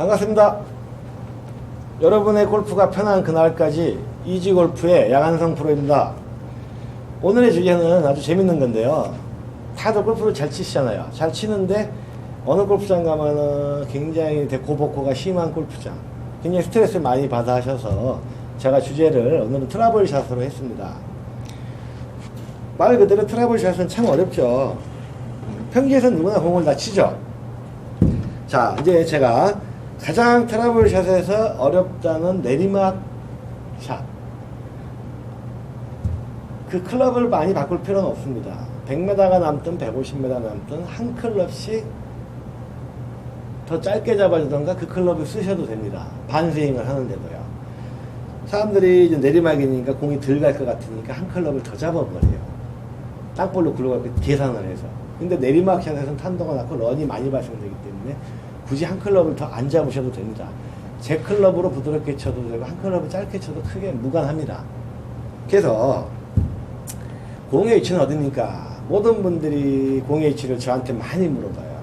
반갑습니다. 여러분의 골프가 편한 그날까지 이지골프의 양한성 프로입니다. 오늘의 주제는 아주 재밌는 건데요. 다들 골프를 잘 치시잖아요. 잘 치는데 어느 골프장 가면은 굉장히 대고복고가 심한 골프장. 굉장히 스트레스를 많이 받아 하셔서 제가 주제를 오늘은 트러블 샷으로 했습니다. 말 그대로 트러블 샷은 참 어렵죠. 평지에서 누구나 공을 다 치죠. 자, 이제 제가 가장 트러블 샷에서 어렵다는 내리막 샷. 그 클럽을 많이 바꿀 필요는 없습니다. 100m가 남든 150m 남든 한 클럽씩 더 짧게 잡아주던가 그 클럽을 쓰셔도 됩니다. 반스윙을 하는데도요. 사람들이 이제 내리막이니까 공이 덜 갈 것 같으니까 한 클럽을 더 잡아버려요. 땅볼로 굴러갈 때 계산을 해서. 근데 내리막 샷에서는 탄도가 낮고 런이 많이 발생되기 때문에 굳이 한 클럽을 더 안 잡으셔도 됩니다. 제 클럽으로 부드럽게 쳐도 되고 한 클럽을 짧게 쳐도 크게 무관합니다. 그래서 공의 위치는 어딥니까? 모든 분들이 공의 위치를 저한테 많이 물어봐요.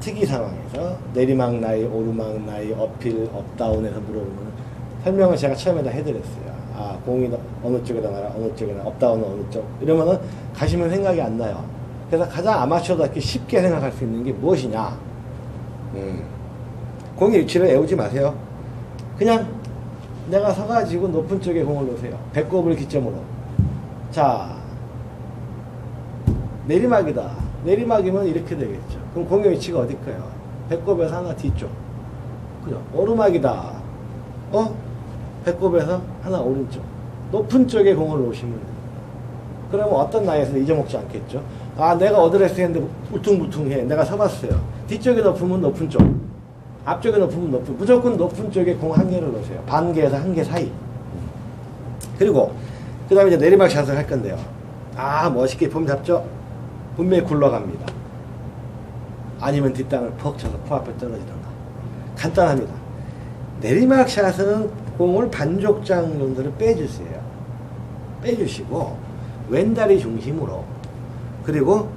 특이 상황에서 내리막 나이, 오르막 나이, 어필, 업다운에서 물어보면 설명을 제가 처음에 다 해드렸어요. 아, 공이 어느 쪽에다 나라, 어느 쪽에 나, 업다운은 어느 쪽. 이러면은 가시면 생각이 안 나요. 그래서 가장 아마추어답게 쉽게 생각할 수 있는 게 무엇이냐? 음, 공의 위치를 애우지 마세요. 그냥 내가 서가지고 높은 쪽에 공을 놓으세요. 배꼽을 기점으로. 자, 내리막이다. 내리막이면 이렇게 되겠죠. 그럼 공의 위치가 어딜까요? 배꼽에서 하나 뒤쪽. 그죠? 오르막이다. 어? 배꼽에서 하나 오른쪽. 높은 쪽에 공을 놓으시면 돼요. 그러면 어떤 나이에서 잊어먹지 않겠죠? 아, 내가 어드레스 했는데 울퉁불퉁해. 내가 서봤어요. 뒤쪽에 높으면 높은 쪽. 앞쪽에 높으면 높은. 무조건 높은 쪽에 공 한 개를 놓으세요. 반 개에서 한 개 사이. 그리고, 그 다음에 이제 내리막 샷을 할 건데요. 아, 멋있게 폼 잡죠? 분명히 굴러갑니다. 아니면 뒷땅을 퍽 쳐서 코앞에 떨어지던가. 간단합니다. 내리막 샷은 공을 반족장 정도를 빼주세요. 빼주시고, 왼다리 중심으로. 그리고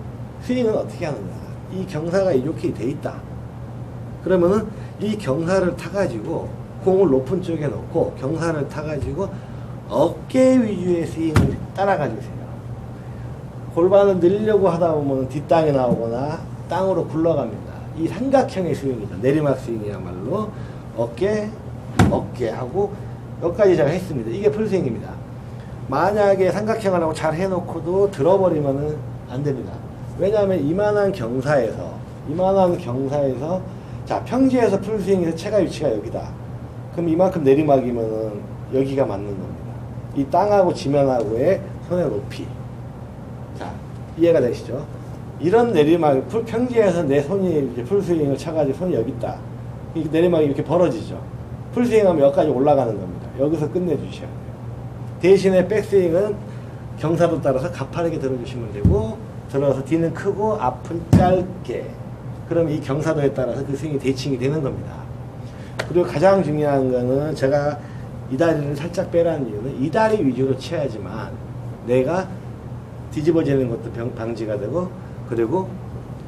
스윙은 어떻게 하느냐. 이 경사가 이렇게 돼 있다. 그러면은 이 경사를 타가지고 공을 높은 쪽에 놓고 경사를 타가지고 어깨 위주의 스윙을 따라가 주세요. 골반을 늘리려고 하다 보면 뒷땅이 나오거나 땅으로 굴러갑니다. 이 삼각형의 스윙이죠. 내리막 스윙이야말로 어깨, 어깨하고 여기까지 제가 했습니다. 이게 풀스윙입니다. 만약에 삼각형을 하고 잘 해놓고도 들어버리면은 안 됩니다. 왜냐하면 이만한 경사에서, 이만한 경사에서, 자, 평지에서 풀스윙에서 체가 위치가 여기다. 그럼 이만큼 내리막이면은 여기가 맞는 겁니다. 이 땅하고 지면하고의 손의 높이. 자, 이해가 되시죠? 이런 내리막, 풀, 평지에서 내 손이 이렇게 풀스윙을 쳐가지고 손이 여기 있다. 이 내리막이 이렇게 벌어지죠. 풀스윙하면 여기까지 올라가는 겁니다. 여기서 끝내주셔야 돼요. 대신에 백스윙은 경사도 따라서 가파르게 들어주시면 되고, 들어서 뒤는 크고, 앞은 짧게. 그럼 이 경사도에 따라서 그 스윙이 대칭이 되는 겁니다. 그리고 가장 중요한 거는 제가 이 다리를 살짝 빼라는 이유는 이 다리 위주로 쳐야지만 내가 뒤집어지는 것도 병- 방지가 되고 그리고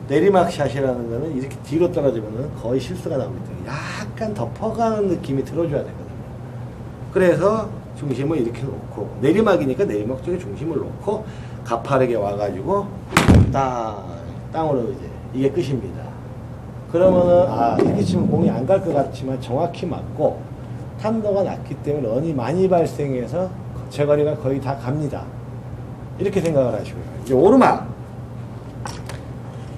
내리막 샷이라는 거는 이렇게 뒤로 떨어지면 거의 실수가 나옵니다. 약간 덮어가는 느낌이 들어줘야 되거든요. 그래서 중심을 이렇게 놓고 내리막이니까 내리막 쪽에 중심을 놓고 가파르게 와가지고 땅 땅으로 이제 이게 끝입니다. 그러면은 아 이렇게 치면 공이 안 갈 것 같지만 정확히 맞고 탄도가 낮기 때문에 런이 많이 발생해서 제거리가 거의 다 갑니다. 이렇게 생각을 하시고요. 이제 오르막.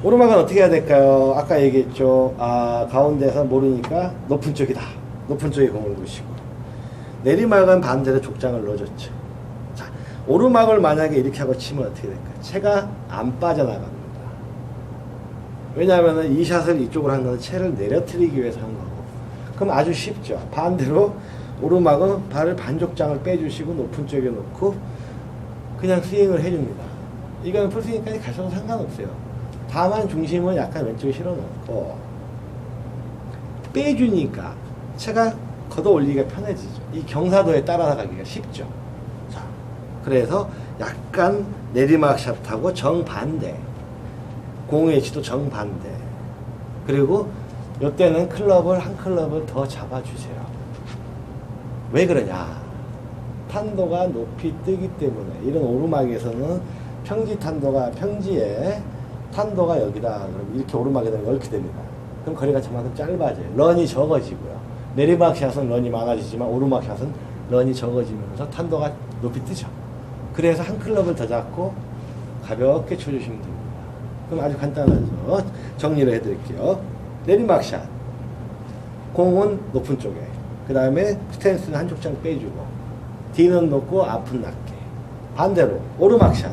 오르막은 어떻게 해야 될까요? 아까 얘기했죠. 아, 가운데서 모르니까 높은 쪽이다. 높은 쪽에 공을 두시고. 내리막은 반대로 족장을 넣어줬죠. 자, 오르막을 만약에 이렇게 하고 치면 어떻게 될까요? 채가 안 빠져나갑니다. 왜냐하면 이 샷을 이쪽으로 한 거는 채를 내려뜨리기 위해서 한 거고. 그럼 아주 쉽죠. 반대로 오르막은 발을 반족장을 빼주시고 높은 쪽에 놓고 그냥 스윙을 해줍니다. 이거는 풀스윙까지 가셔도 상관없어요. 다만 중심은 약간 왼쪽에 실어놓고 빼주니까 채가 걷어 올리기가 편해지죠. 이 경사도에 따라가기가 쉽죠. 자, 그래서 약간 내리막 샷하고 정반대. 공의 위치도 정반대. 그리고 이때는 클럽을 한 클럽을 더 잡아주세요. 왜 그러냐? 탄도가 높이 뜨기 때문에 이런 오르막에서는 평지 탄도가 평지에 탄도가 여기다 그럼 이렇게 오르막이 되면 이렇게 됩니다. 그럼 거리가 저만큼 짧아져요. 런이 적어지고요. 내리막 샷은 런이 많아지지만 오르막 샷은 런이 적어지면서 탄도가 높이 뜨죠. 그래서 한 클럽을 더 잡고 가볍게 쳐주시면 됩니다. 그럼 아주 간단하죠. 정리를 해드릴게요. 내리막 샷. 공은 높은 쪽에. 그 다음에 스탠스는 한쪽 장 빼주고. D는 높고 앞은 낮게. 반대로 오르막 샷.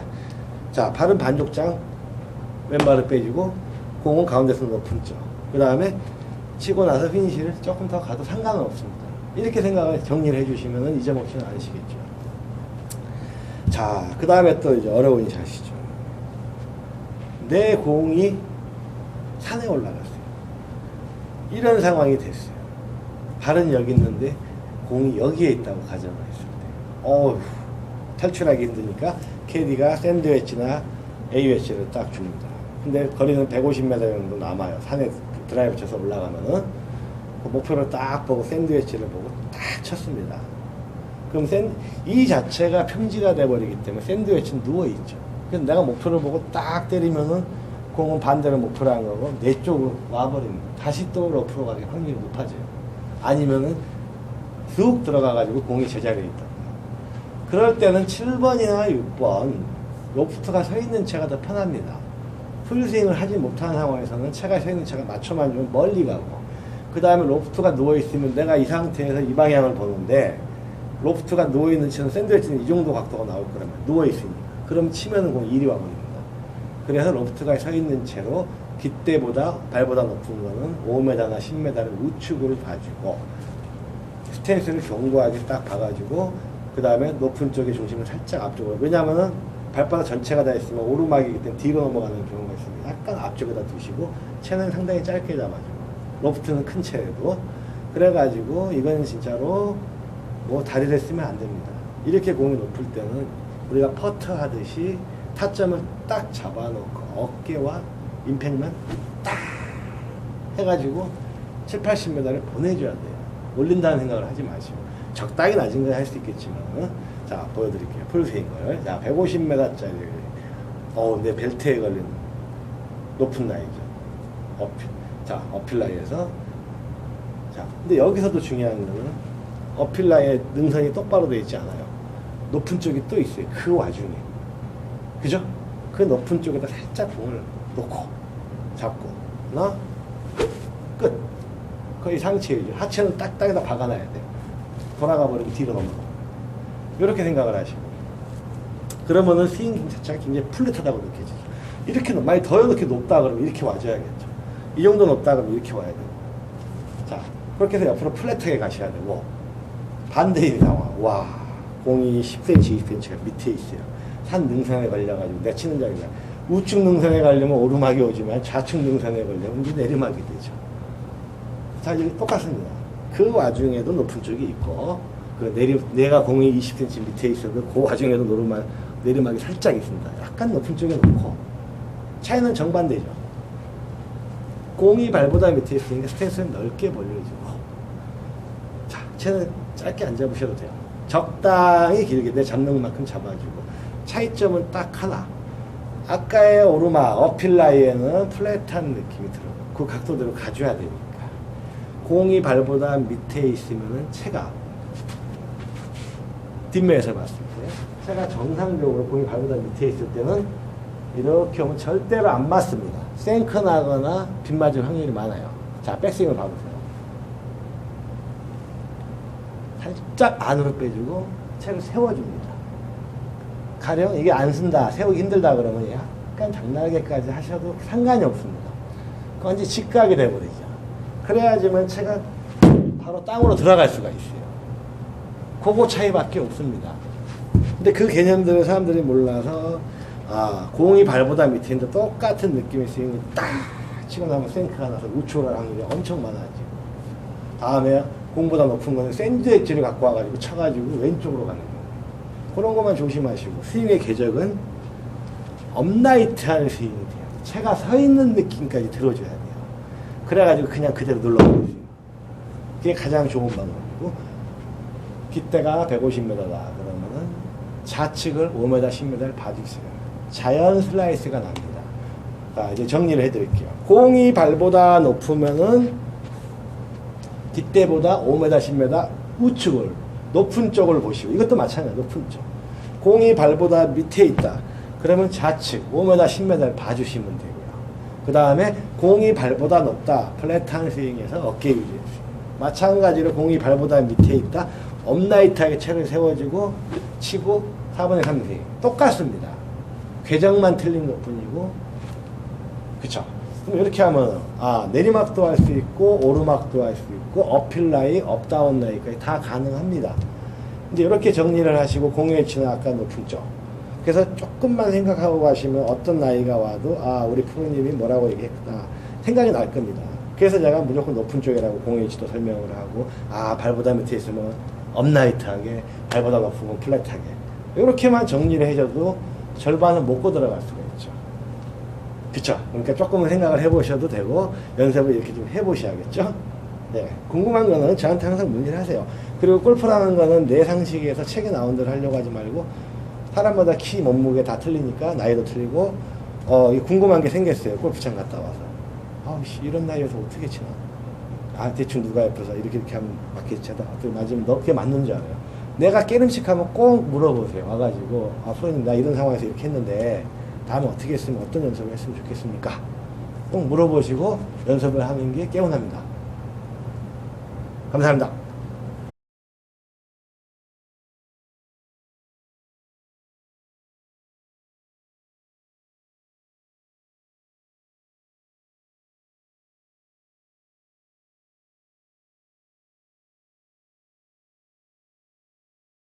자, 발은 반쪽 장 왼발을 빼주고 공은 가운데서 높은 쪽. 그 다음에 치고 나서 피니시를 조금 더 가도 상관은 없습니다. 이렇게 생각을 정리를 해주시면 잊어먹지는 않으시겠죠. 자, 그 다음에 또 이제 어려운 샷이죠. 내 공이 산에 올라갔어요. 이런 상황이 됐어요. 발은 여기 있는데 공이 여기에 있다고 가정을 했을 때, 어휴, 탈출하기 힘드니까 캐디가 샌드 웨지나 A 웨지를 딱 줍니다. 근데 거리는 150m 정도 남아요. 산에 드라이브 쳐서 올라가면은 그 목표를 딱 보고 샌드 웨지를 보고 딱 쳤습니다. 그럼 샌, 이 자체가 평지가 돼버리기 때문에 샌드 웨지는 누워있죠. 그래서 내가 목표를 보고 딱 때리면은 공은 반대로 목표를 한 거고 내 쪽으로 와버립니다. 다시 또 러프로 가기 확률이 높아져요. 아니면은 쑥 들어가가지고 공이 제자리에 있다. 그럴 때는 7번이나 6번 로프트가 서 있는 채가 더 편합니다. 풀스윙을 하지 못하는 상황에서는 채가 서 있는 채가 맞춰만 주면 멀리 가고 그 다음에 로프트가 누워있으면 내가 이 상태에서 이 방향을 보는데 로프트가 누워있는 채는 샌드위치는 이 정도 각도가 나올 거라면 누워있으니까 그럼 치면은 공 이리 와버립니다. 그래서 로프트가 서 있는 채로 깃대보다 발보다 높은 거는 5m나 10m를 우측으로 봐주고 스탠스를 견고하게 딱 봐가지고 그 다음에 높은 쪽의 중심을 살짝 앞쪽으로 왜냐하면은 발바닥 전체가 다 있으면 오르막이기 때문에 뒤로 넘어가는 경우가 있습니다. 약간 앞쪽에다 두시고 채는 상당히 짧게 잡아주고 로프트는 큰 채에도 그래가지고 이건 진짜로 뭐 다리를 쓰면 안 됩니다. 이렇게 공이 높을 때는 우리가 퍼터 하듯이 타점을 딱 잡아놓고 어깨와 임팩만 딱 해가지고 7, 80m를 보내줘야 돼요. 올린다는 생각을 하지 마시고 적당히 낮은 건할수 있겠지만 자 보여드릴게요. 풀스윙을 자 150m짜리 어 근데 벨트에 걸린 높은 라인이죠. 어필 자 어필 라인에서 자 근데 여기서도 중요한 거는 어필 라인의 능선이 똑바로 되어 있지 않아요. 높은 쪽이 또 있어요. 그 와중에. 그죠? 그 높은 쪽에다 살짝 공을 놓고 잡고. 하나? 끝. 거의 상체이죠. 하체는 딱딱에다 박아놔야 돼요 돌아가 버리고 뒤로 넘어가. 이렇게 생각을 하시고. 그러면은 스윙 자체가 굉장히 플랫하다고 느껴지죠. 이렇게 높- 만약 더 이렇게 높다 그러면 이렇게 와줘야겠죠. 이 정도 높다 그러면 이렇게 와야 돼요 자 그렇게 해서 옆으로 플랫하게 가셔야 되고 반대인 상황 와 공이 10cm 20cm가 밑에 있어요 산 능선에 걸려가지고 내 치는 자리가 우측 능선에 가려면 오르막이 오지만 좌측 능선에 걸려면 이제 내리막이 되죠. 자, 이게 똑같습니다. 그 와중에도 높은 쪽이 있고, 그 내리, 내가 공이 20cm 밑에 있어도 그 와중에도 노르막, 내리막이 살짝 있습니다. 약간 높은 쪽에 놓고, 차이는 정반대죠. 공이 발보다 밑에 있으니까 스탠스는 넓게 벌려주고, 자, 채는 짧게 안 잡으셔도 돼요. 적당히 길게 내 잡는 만큼 잡아주고, 차이점은 딱 하나. 아까의 오르막, 어필 라이에는 플랫한 느낌이 들어요. 그 각도대로 가줘야 되니까. 공이 발보다 밑에 있으면은 채가 뒷면에서 봤을 때 채가 정상적으로 공이 발보다 밑에 있을 때는 이렇게 오면 절대로 안 맞습니다. 생크 나거나 빗 맞을 확률이 많아요. 자, 백스윙을 봐보세요. 살짝 안으로 빼주고 채를 세워줍니다. 가령 이게 안 쓴다, 세우기 힘들다 그러면 약간 장난하게까지 하셔도 상관이 없습니다. 그건 이제 직각이 돼버리죠. 그래야지만 채가 바로 땅으로 들어갈 수가 있어요. 그거 차이밖에 없습니다. 근데 그 개념들을 사람들이 몰라서 아 공이 발보다 밑에 있는데 똑같은 느낌의 스윙이 딱 치고 나면 생크가 나서 갈 확률이 엄청 많아지고 다음에 공보다 높은 거는 샌드웨지를 갖고 와가지고 쳐가지고 왼쪽으로 가는 거예요. 그런 것만 조심하시고 스윙의 궤적은 업라이트한 스윙이 돼요. 채가 서 있는 느낌까지 들어줘야 돼요. 그래가지고 그냥 그대로 눌러버리세요. 그게 가장 좋은 방법이고 깃대가 150m다 그러면은 좌측을 5m, 10m를 봐주세요. 자연 슬라이스가 납니다. 자, 이제 정리를 해드릴게요. 공이 발보다 높으면은 뒷대보다 5m, 10m 우측을 높은 쪽을 보시고 이것도 마찬가지예요. 높은 쪽. 공이 발보다 밑에 있다. 그러면 좌측 5m, 10m를 봐주시면 되고요. 그 다음에 공이 발보다 높다. 플랫한 스윙에서 어깨 유지해주세요. 마찬가지로 공이 발보다 밑에 있다. 업라이트하게 채를 세워주고 치고 4번에 가면 돼요. 똑같습니다. 궤적만 틀린 것 뿐이고 그쵸? 이렇게 하면 아 내리막도 할 수 있고 오르막도 할 수 있고 어필 라이, 업다운 라이까지 다 가능합니다. 이제 이렇게 정리를 하시고 공유의 치는 아까 높은 쪽. 그래서 조금만 생각하고 가시면 어떤 나이가 와도 아 우리 프로님이 뭐라고 얘기했구나 생각이 날 겁니다. 그래서 제가 무조건 높은 쪽이라고 공유의 치도 설명을 하고 아 발보다 밑에 있으면 업라이트하게 발보다 높으면 플랫하게 이렇게만 정리를 해줘도 절반은 먹고 들어갈 수가. 그쵸. 그러니까 조금은 생각을 해보셔도 되고, 연습을 이렇게 좀 해보셔야겠죠. 네. 궁금한 거는 저한테 항상 문의를 하세요. 그리고 골프라는 거는 내 상식에서 책에 나온 대로 하려고 하지 말고, 사람마다 키, 몸무게 다 틀리니까, 나이도 틀리고, 어, 이 궁금한 게 생겼어요. 골프장 갔다 와서. 아우씨, 이런 나이에서 어떻게 치나. 아, 대충 누가 옆에서 이렇게 이렇게 하면 맞겠지 하다. 어떻게 맞으면 너 그게 맞는 줄 알아요. 내가 깨름식 하면 꼭 물어보세요. 와가지고, 아, 프로님, 나 이런 상황에서 이렇게 했는데, 다음에 어떻게 했으면 어떤 연습을 했으면 좋겠습니까? 꼭 물어보시고 연습을 하는 게 깨운합니다. 감사합니다.